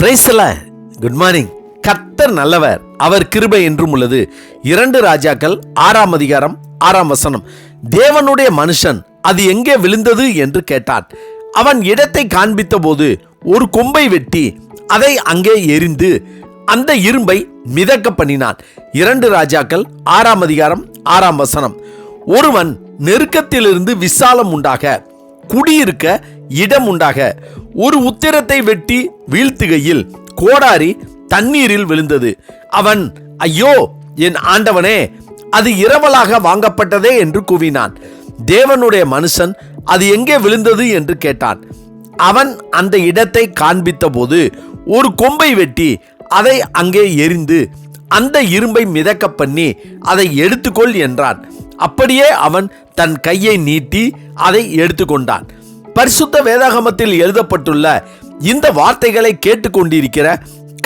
பிரைஸ்ல good morning கர்த்தர் நல்லவர். அவர் கிருபை என்றும் உள்ளது. இரண்டு ராஜாக்கள் ஆறாம் அதிகாரம் ஆறாம் வசனம். தேவனுடைய மனுஷன் அது எங்கே விழுந்தது என்று கேட்டான் அவன் இடத்தை காண்பித்த போது ஒரு கொம்பை வெட்டி அதை அங்கே எரிந்து அந்த இரும்பை மிதக்க பண்ணினான். இரண்டு ராஜாக்கள் ஆறாம் அதிகாரம் ஆறாம் வசனம். ஒருவன் நெருக்கத்திலிருந்து விசாலம் உண்டாக குடியிருக்க இடம் உண்டாக ஒரு உத்திரத்தை வெட்டி வீழ்த்துகையில் கோடாரி தண்ணீரில் விழுந்தது. அவன் ஐயோ என் ஆண்டவனே அது இரவலாக வாங்கப்பட்டதே என்று கூவினான். தேவனுடைய மனுஷன் அது எங்கே விழுந்தது? என்று கேட்டான். அவன் அந்த இடத்தை காண்பித்த போது ஒரு கொம்பை வெட்டி அதை அங்கே எரிந்து அந்த இரும்பை மிதக்க பண்ணி அதை எடுத்துக்கொள் என்றான். அப்படியே அவன் தன் கையை நீட்டி அதை எடுத்துக்கொண்டான். பரிசுத்த வேதாகமத்தில் எழுதப்பட்டுள்ள இந்த வார்த்தைகளை கேட்டுக்கொண்டிருக்கிற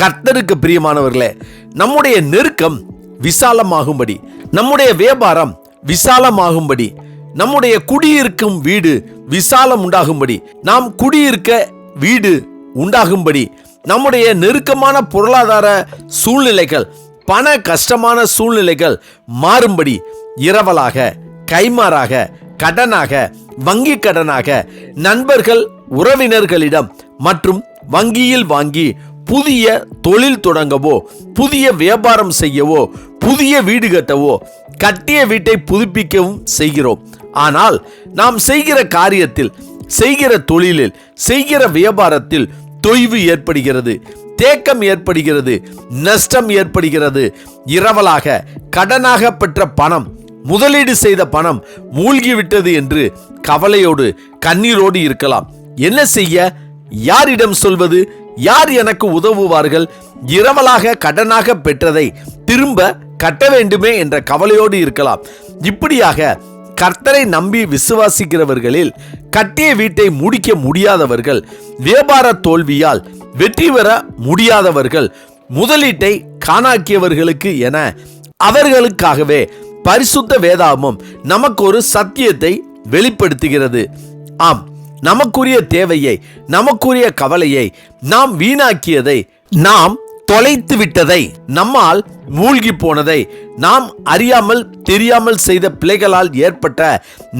கர்த்தருக்கு பிரியமானவர்களே நம்முடைய நெருக்கம் விசாலமாகும்படி நம்முடைய வியாபாரம் விசாலமாகும்படி நம்முடைய குடியிருக்கும் வீடு விசாலம் உண்டாகும்படி நாம் குடியிருக்க வீடு உண்டாகும்படி நம்முடைய நெருக்கமான பொருளாதார சூழ்நிலைகள் பண கஷ்டமான சூழ்நிலைகள் மாறும்படி இரவலாக கைமாறாக கடனாக வங்கி கடனாக நண்பர்கள் உறவினர்களிடம் மற்றும் வங்கியில் வாங்கி புதிய தொழில் தொடங்கவோ புதிய வியாபாரம் செய்யவோ புதிய வீடு கட்டவோ கட்டிய வீட்டை புதுப்பிக்கவும் செய்கிறோம். ஆனால் நாம் செய்கிற காரியத்தில் செய்கிற தொழிலில் செய்கிற வியாபாரத்தில் தொய்வு ஏற்படுகிறது தேக்கம் ஏற்படுகிறது நஷ்டம் ஏற்படுகிறது. இரவலாக கடனாக பெற்ற பணம் முதலீடு செய்த பணம் மூழ்கிவிட்டது என்று கவலையோடு கண்ணீரோடு இருக்கலாம். என்ன செய்ய? யாரிடம் சொல்வது? யார் எனக்கு உதவுவார்கள்? இரவலாக கடனாக பெற்றதை திரும்ப கட்ட வேண்டுமே என்ற கவலையோடு இருக்கலாம். இப்படியாக கர்த்தரை நம்பி விசுவாசிக்கிறவர்களில் கட்டிய வீட்டை முடிக்க முடியாதவர்கள் வியாபார தோல்வியால் வெற்றி பெற முடியாதவர்கள் முதலீட்டை காணாக்கியவர்களுக்கு என அவர்களுக்காகவே பரிசுத்த வேதாமம் நமக்கு ஒரு சத்தியத்தை வெளிப்படுத்துகிறது. ஆம் நமக்குரிய தேவையை நமக்குரிய கவலையை நாம் வீணாக்கியதை நாம் தொலைத்து விட்டதை நம்மால் மூழ்கி போனதை நாம் அறியாமல் தெரியாமல் செய்த பிழைகளால் ஏற்பட்ட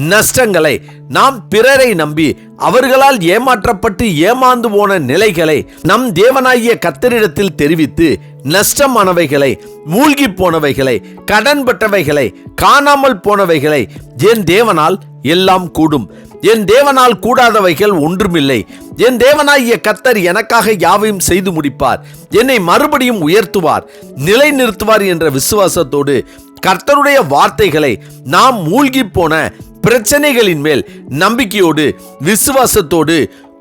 நஷ்டங்களை நாம் பிறரை நம்பி அவர்களால் ஏமாற்றப்பட்டு ஏமாந்து போன நிலைகளை நம் தேவனாகிய கத்தரிடத்தில் தெரிவித்து நஷ்டமானவைகளை மூழ்கி போனவைகளை கடன்பட்டவைகளை காணாமல் போனவைகளை என் தேவனால் எல்லாம் கூடும். என் தேவனால் கூடாதவைகள் ஒன்றுமில்லை. என் தேவனாகிய கத்தர் எனக்காக யாவையும் செய்து முடிப்பார். என்னை மறுபடியும் உயர்த்துவார். நிலை நிறுத்துவார் என்ற விசுவாசத்தோடு கர்த்தருடைய வார்த்தைகளை நாம் மூழ்கி போன பிரச்சனைகளின் மேல் நம்பிக்கையோடு விசுவாசத்தோடு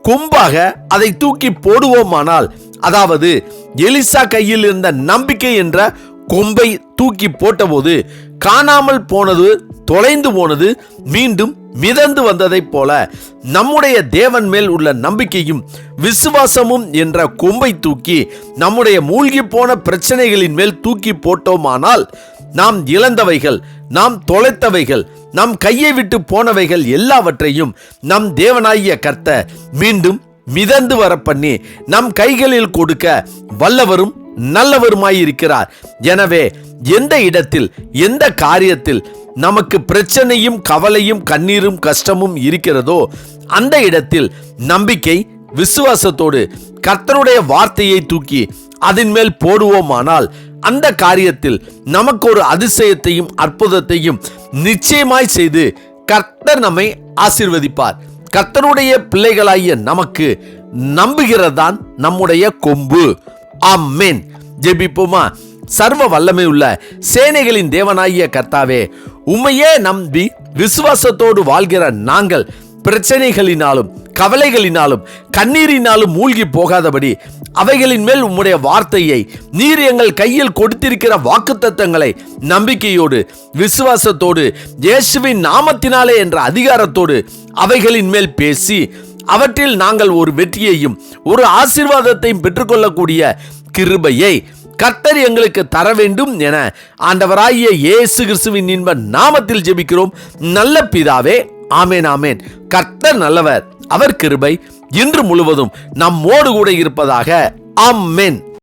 கொம்பாக அதை தூக்கி போடுவோமானால் அதாவது எலிசா கையில் இருந்த நம்பிக்கை என்ற கொம்பை தூக்கி போட்டபோது காணாமல் போனது தொலைந்து போனது மீண்டும் மிதந்து வந்ததைப் போல நம்முடைய தேவன் மேல் உள்ள நம்பிக்கையும் விசுவாசமும் என்ற கொம்பை தூக்கி நம்முடைய மூழ்கி போன பிரச்சனைகளின் மேல் தூக்கி போட்டோமானால் நாம் இழந்தவைகள் நாம் தொலைத்தவைகள் நம் கையை விட்டு போனவைகள் எல்லாவற்றையும் நம் தேவனாகிய கர்த்த மீண்டும் மிதந்து வர பண்ணி நம் கைகளில் கொடுக்க வல்லவரும் நல்லவருமாயிருக்கிறார் எனவே எந்த இடத்தில் எந்த காரியத்தில் நமக்கு பிரச்சனையும் கவலையும் கண்ணீரும் கஷ்டமும் இருக்கிறதோ அந்த இடத்தில் நம்பிக்கை விசுவாசத்தோடு கர்த்தருடைய வார்த்தையை தூக்கி அதன் மேல் போடுவோமானால் அந்த காரியத்தில் நமக்கு ஒரு அதிசயத்தையும் அற்புதத்தையும் நிச்சயமாய் செய்து கர்த்தர் நம்மை ஆசிர்வதிப்பார். கர்த்தருடைய பிள்ளைகளாகிய நமக்கு நம்புகிறதான் நம்முடைய கொம்பு. ஆமென். ஜெபிப்போமா? சர்வ வல்லமை உள்ள சேனைகளின் தேவனாகிய கர்த்தாவே உம்மையே நம்பி விசுவாசத்தோடு வாழ்கிற நாங்கள் பிரச்சனைகளினாலும் கவலைகளினாலும் கண்ணீரினாலும் மூழ்கி போகாதபடி அவைகளின் மேல் உம்முடைய வார்த்தையை நீர் எங்கள் கையில் கொடுத்திருக்கிற வாக்குத்தத்தங்களை நம்பிக்கையோடு விசுவாசத்தோடு இயேசுவின் நாமத்தினாலே என்ற அதிகாரத்தோடு அவைகளின் மேல் பேசி அவற்றில் நாங்கள் ஒரு வெற்றியையும் ஒரு ஆசீர்வாதத்தையும் பெற்றுக்கொள்ளக்கூடிய கிருபையை கர்த்தர் எங்களுக்கு தர வேண்டும் என ஆண்டவராகிய இயேசு கிறிஸ்துவின் இன்ப நாமத்தில் ஜெபிக்கிறோம். நல்ல பிதாவே ஆமேன் ஆமேன். கர்த்தர் நல்லவர் அவர் கிருபை இன்று முழுவதும் நம்மோடு கூட இருப்பதாக ஆமென்.